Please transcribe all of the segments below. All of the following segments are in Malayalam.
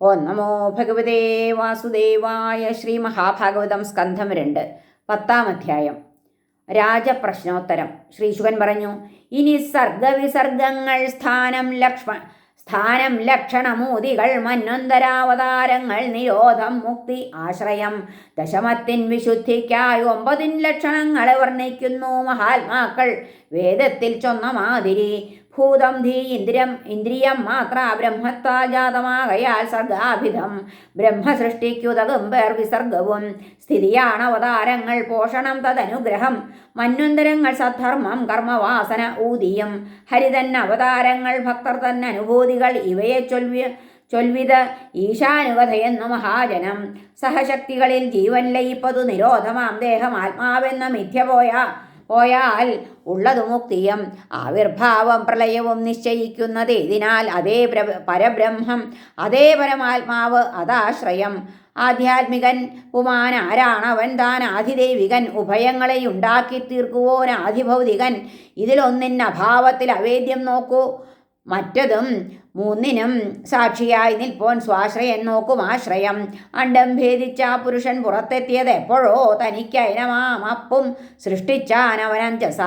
ഓം നമോ ഭഗവതേ വാസുദേവായ ശ്രീ മഹാഭാഗവതം സ്കന്ധം രണ്ട് പത്താം അധ്യായം. രാജപ്രശ്നോത്തരം. ശ്രീ ശിവൻ പറഞ്ഞു ഇനി സർഗവിസർഗങ്ങൾ സ്ഥാനം ലക്ഷ്മ സ്ഥാനം ലക്ഷണമൂതികൾ മന്വന്തരാവതാരങ്ങൾ നിരോധം മുക്തി ആശ്രയം ദശമത്തിൻ വിശുദ്ധിക്കായി ഒമ്പതിൻ ലക്ഷണങ്ങളെ വർണിക്കുന്നു മഹാത്മാക്കൾ. വേദത്തിൽ ചൊന്ന മാതിരി ഭൂതം ധീ ഇന്ദ്രിയം ഇന്ദ്രിയം മാത്ര ബ്രഹ്മത്താൽ ജാതമാകയാൽ സർഗാഭിധം ബ്രഹ്മസൃഷ്ടിക്കുതകും പേർ വിസർഗവും. സ്ഥിതിയാണ് അവതാരങ്ങൾ പോഷണം തദനുഗ്രഹം. മന്വന്തരങ്ങൾ സദ്ധർമ്മം കർമ്മവാസന ഊതിയും. ഹരിതൻ അവതാരങ്ങൾ ഭക്തർ തന്നനുഭൂതികൾ ഇവയെ ചൊൽവി ചൊൽവിത ഈശാനുകഥയെന്നു മഹാജനം. സഹശക്തികളിൽ ജീവൻ ലയിപ്പതു നിരോധമാം. ദേഹം ആത്മാവെന്ന മിഥ്യ പോയാൽ ഉള്ളതു മുക്തിയും ആവിർഭാവം പ്രളയവും നിശ്ചയിക്കുന്നത് ഇതിനാൽ അതേ പരബ്രഹ്മം അതേ പരമാത്മാവ് അതാശ്രയം. ആധ്യാത്മികൻ പുമാൻ ആരാണവൻ താൻ ആധിദൈവികൻ. ഉഭയങ്ങളെ ഉണ്ടാക്കി തീർക്കുവോൻ ആധിഭൗതികൻ. ഇതിലൊന്നിൻ അഭാവത്തിൽ അവേദ്യം നോക്കൂ. മറ്റതും മൂന്നിനും സാക്ഷിയായി നിൽപ്പോൻ സ്വാശ്രയൻ നോക്കും ആശ്രയം. അണ്ടം ഭേദിച്ച പുരുഷൻ പുറത്തെത്തിയത് എപ്പോഴോ തനിക്കൈനമാം അപ്പും സൃഷ്ടിച്ച അനവനഞ്ചസ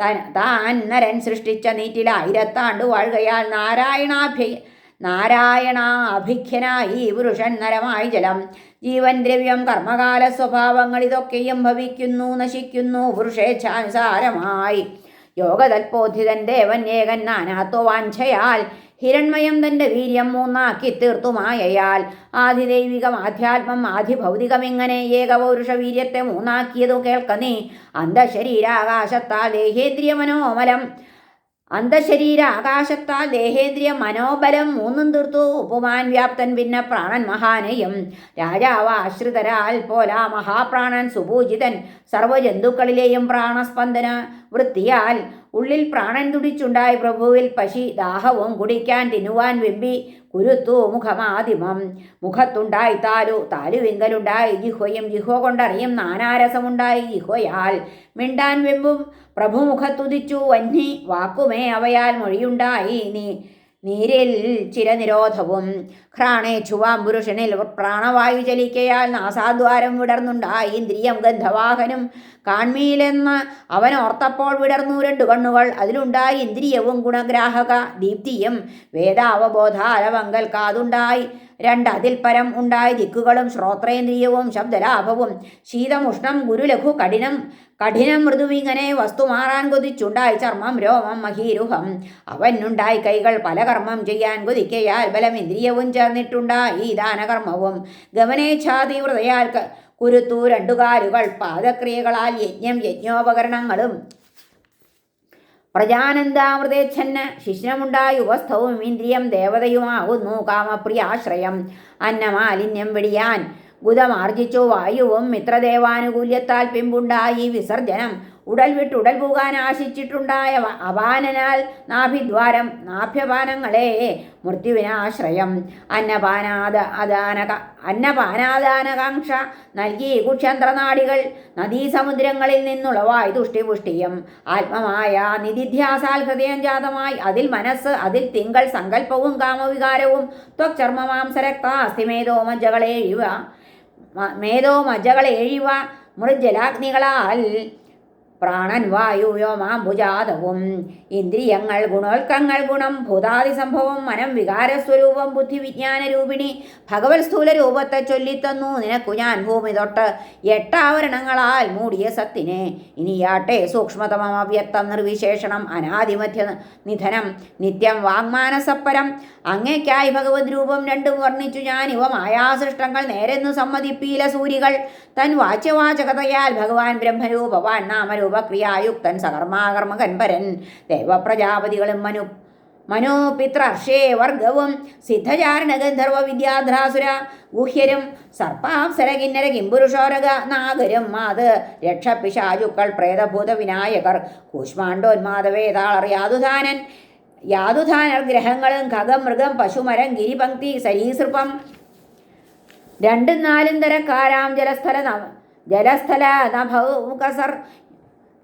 തൻ താൻ നരൻ സൃഷ്ടിച്ച നീറ്റിലായിരത്താണ്ട് വാഴുകയാൽ നാരായണാഭി നാരായണാഭിഖ്യനായി പുരുഷൻ നരമായി ജലം. ജീവൻ ദ്രവ്യം കർമ്മകാല സ്വഭാവങ്ങൾ ഇതൊക്കെയും ഭവിക്കുന്നു നശിക്കുന്നു പുരുഷേച്ഛാനുസാരമായി. യോഗതൽപോധിതൻ ദേവൻ ഏകൻ നാനാത്വവാഞ്ചയാൽ ഹിരൺമയം തന്റെ വീര്യം മൂന്നാക്കി തീർത്തുമായയാൽ. ആധിദൈവികം ആധ്യാത്മം ആധിഭൗതികമിങ്ങനെ ഏകപൗരുഷ വീര്യത്തെ മൂന്നാക്കിയതു കേൾക്കനീ അന്ധശരീരാകാശത്താ ദേഹേന്ദ്രിയ മനോമലം അന്തശരീര ആകാശത്താൽ ദേഹേന്ദ്രിയ മനോബലം മൂന്നും തീർത്തു. ഉപമാൻ വ്യാപ്തൻ പിന്നെ പ്രാണൻ മഹാനയും. രാജാവ് ആശ്രിതരാൽ പോല മഹാപ്രാണൻ സുപൂജിതൻ. സർവജന്തുക്കളിലെയും പ്രാണസ്പന്ദന വൃത്തിയാൽ. ഉള്ളിൽ പ്രാണൻ തുടിച്ചുണ്ടായി പ്രഭുവിൽ പശി ദാഹവും കുടിക്കാൻ തിന്നുവാൻ വെമ്പി കുരുത്തു മുഖമാദിമം മുഖത്തുണ്ടായി താലു താലുവിങ്കലുണ്ടായി ജിഹ്വയും ജിഹ്വ കൊണ്ടറിയും നാനാരസമുണ്ടായി ജിഹ്വയാൽ. മിണ്ടാൻ വെമ്പും പ്രഭുമുഖത്തുദിച്ചു വന്നി വാക്കുമേ അവയാൽ മൊഴിയുണ്ടായി നീ. നീരിൽ ചിരനിരോധവും. ഘ്രാണേച്ഛുവാം പുരുഷനിൽ പ്രാണവായു ചലിക്കയാൽ നാസാദ്വാരം വിടർന്നുണ്ടായി. ഇന്ദ്രിയം ഗന്ധവാഹനും കാൺമീലെന്ന് അവൻ ഓർത്തപ്പോൾ വിടർന്നു രണ്ടു കണ്ണുകൾ. അതിലുണ്ടായി ഇന്ദ്രിയവും ഗുണഗ്രാഹക ദീപ്തിയും. വേദാവബോധാലവങ്കൽ കാതുണ്ടായി. രണ്ട് അതിൽ പരം ഉണ്ടായ ദിക്കുകളും ശ്രോത്രേന്ദ്രിയവും ശബ്ദലാഭവും ശീതമുഷ്ണം ഗുരുലഘു കഠിനം കഠിനം മൃദുവിങ്ങനെ വസ്തു മാറാൻ കൊതിച്ചുണ്ടായി. ചർമ്മം രോമം മഹീരുഹം അവനുണ്ടായി കൈകൾ പല കർമ്മം ചെയ്യാൻ കൊതിക്കയാൽ ബലം ഇന്ദ്രിയവും ചേർന്നിട്ടുണ്ടായി. ദാനകർമ്മവും ഗമനേച്ഛാതീവ്രതയാൽ കുരുത്തു രണ്ടുകാലുകൾ പാദക്രിയകളാൽ യജ്ഞം യജ്ഞോപകരണങ്ങളും പ്രജാനന്ദാമൃതേച്ഛന് ശിശ്നമുണ്ടായ ഉപസ്ഥവും ഇന്ദ്രിയം ദേവതയുമാകുന്നു കാമപ്രിയാശ്രയം. അന്നമാലിന്യം വെടിയാൻ ഗുതമാർജിച്ചു വായുവും മിത്രദേവാനുകൂല്യത്താൽ പിമ്പുണ്ടായി വിസർജനം ഉടൽ വിട്ട് ഉടൽ പോകാൻ ആശിച്ചിട്ടുണ്ടായ അപാനനാൽ നാഭിദ്വാരം നാഭ്യപാനങ്ങളെ മൃത്യുവിനാശ്രയം. അന്നപാനാദ അദാനക അന്നപാനാദാനകാംക്ഷ നൽകി കുക്ഷന്ത്രനാടികൾ നദീസമുദ്രങ്ങളിൽ നിന്നുളവായി തുഷ്ടിപുഷ്ടിയും. ആത്മമായ നിധിധ്യാസാൽ ഹൃദയം ജാതമായി അതിൽ മനസ്സ് അതിൽ തിങ്കൾ സങ്കല്പവും കാമവികാരവും ത്വക്ചർമ്മമാംസരക്താസ്തിമേതോ മജ്ജകളേഴിവ മേധോ മജ്ജകളേഴിവ മൃജലാഗ്നികളാൽ പ്രാണൻ വായു വ്യോമാംബുജാതവും ഇന്ദ്രിയങ്ങൾ ഗുണോൽക്കങ്ങൾ ഗുണം ഭൂതാദി സംഭവം മനം വികാരസ്വരൂപം ബുദ്ധി വിജ്ഞാന രൂപിണി ഭഗവത് സ്ഥൂല രൂപത്തെ ചൊല്ലിത്തന്നു. നിനക്കു ഞാൻ ഭൂമി തൊട്ട് എട്ടാവരണങ്ങളാൽ മൂടിയ സത്തിനെ. ഇനിയാട്ടെ സൂക്ഷ്മതമം അവ്യക്തം നിർവിശേഷണം അനാദിമധ്യ നിധനം നിത്യം വാങ്മാനസപ്പരം അങ്ങേക്കായി ഭഗവത് രൂപം രണ്ടും വർണിച്ചു ഞാൻ. ഇവ മായാസൃഷ്ടങ്ങൾ നേരെന്നു സമ്മതിപ്പീല സൂരികൾ. തൻ വാച്യവാചകതയാൽ ഭഗവാൻ ബ്രഹ്മരൂപവാൻ നാമരൂപ രൂപക്രിയായുക്തൻ സകർമാകർമ്മകൻപരൻ ദേവപ്രജാപതികളും മനു മനോപിത്രർഷേ വർഗവും സിദ്ധചാരണ ഗന്ധർവ വിദ്യാധ്രാസുര ഗുഹ്യരും സർപ്പാപ്സര കിന്നര കിംപുരുഷോരക നാഗരും മാത് രക്ഷപിശാചുക്കൾ പ്രേതഭൂത വിനായകർ. കൂഷ്മാണ്ടോന്മാതവേതാളറിയാതുധാനൻ യാതുധാനർ ഗ്രഹങ്ങളും ഖഗം മൃഗം പശുമരം ഗിരിപങ്ക്തി സരീസൃപം. രണ്ടും നാലും തരക്കാരാം ജലസ്ഥല ജലസ്ഥല നഭൗകസർ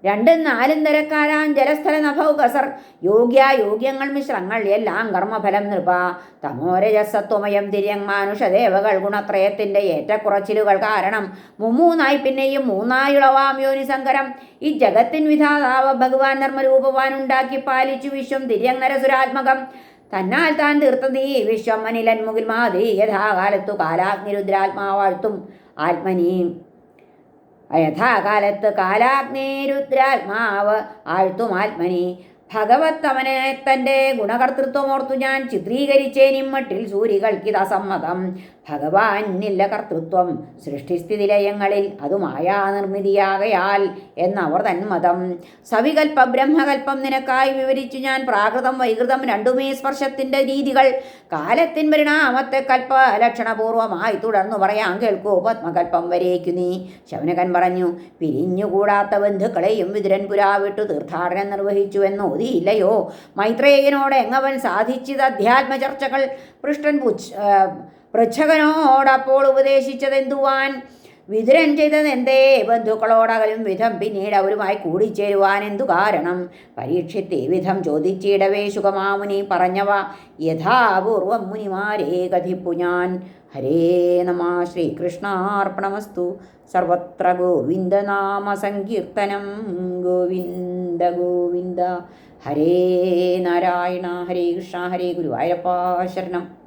രണ്ടും നാലും തരക്കാരാൻ ജലസ്ഥല നഭൗകസർ യോഗ്യ യോഗ്യങ്ങൾ മിശ്രങ്ങൾ എല്ലാം കർമ്മഫലം നൃപ. തമോരജസത്വമയം തിരിയങ് മാനുഷദേവകൾ ഗുണത്രയത്തിന്റെ ഏറ്റക്കുറച്ചിലുകൾ കാരണം. മുമ്മൂന്നായി പിന്നെയും മൂന്നായുളവാം യോനിസങ്കരം ഈ ജഗത്തിൻ വിധാതാവ ഭഗവാൻ ധർമ്മരൂപവാൻ ഉണ്ടാക്കി പാലിച്ചു വിശ്വം തിരിയങ് നരസുരാത്മകം. തന്നാൽ താൻ തീർത്തതീ വിശ്വം അനിലൻ മുകിൽ മാതി യഥാകാലത്തു കാലാഗ്നിരുദ്രാത്മാവാഴ്ത്തും ആത്മനീ. യഥാകാലത്ത് കാലാഗ്നേരുദ്രാത്മാവ് ആഴ്ത്തും ആത്മനി ഭഗവത് അവനെ തന്റെ ഗുണകർത്തൃത്വമോർത്തു ഞാൻ ചിത്രീകരിച്ചേനിമ്മട്ടിൽ സൂരികൾക്കിത സമ്മതം. ഭഗവാനില്ല കർത്തൃത്വം സൃഷ്ടിസ്ഥിതി ലയങ്ങളിൽ അത് മായാനിർമ്മിതിയാകയാൽ എന്നവർ തന്മതം. സവികൽപ്പ ബ്രഹ്മകൽപ്പം നിനക്കായി വിവരിച്ചു ഞാൻ പ്രാകൃതം വൈകൃതം രണ്ടുമേ സ്പർശത്തിന്റെ രീതികൾ. കാലത്തിൻ പരിണാമത്തെ കൽപ്പ ലക്ഷണപൂർവമായി തുടർന്നു പറയാൻ കേൾക്കൂ പത്മകൽപ്പം വരേക്കു നീ. ശവനകൻ പറഞ്ഞു പിരിഞ്ഞുകൂടാത്ത ബന്ധുക്കളെയും വിതുരൻ പുരാവിട്ടു തീർത്ഥാടനം നിർവഹിച്ചു എന്നോതിയില്ലയോ മൈത്രേയനോട് എങ്ങവൻ സാധിച്ചത് അധ്യാത്മ ചർച്ചകൾ പുച്ഛ പൃച്ഛകനോടപ്പോൾ ഉപദേശിച്ചതെന്തുവാൻ? വിതുരൻ ചെയ്തതെന്തേ? ബന്ധുക്കളോടകലും വിധം പിന്നീട് അവരുമായി കൂടിച്ചേരുവാൻ എന്തു കാരണം? പരീക്ഷിത്ത് വിധം ചോദിച്ചിടവേ സുഖമാമുനി പറഞ്ഞവ. യഥാപൂർവം മുനിമാരേ കഥിപ്പു ഞാൻ. ഹരേ നമ ശ്രീകൃഷ്ണാർപ്പണമസ്തു. സർവത്ര ഗോവിന്ദനാമ സങ്കീർത്തനം. ഗോവിന്ദ ഗോവിന്ദ. ഹരേ നാരായണ. ഹരേ കൃഷ്ണ. ഹരേ ഗുരുവായൂരപ്പ ശരണം.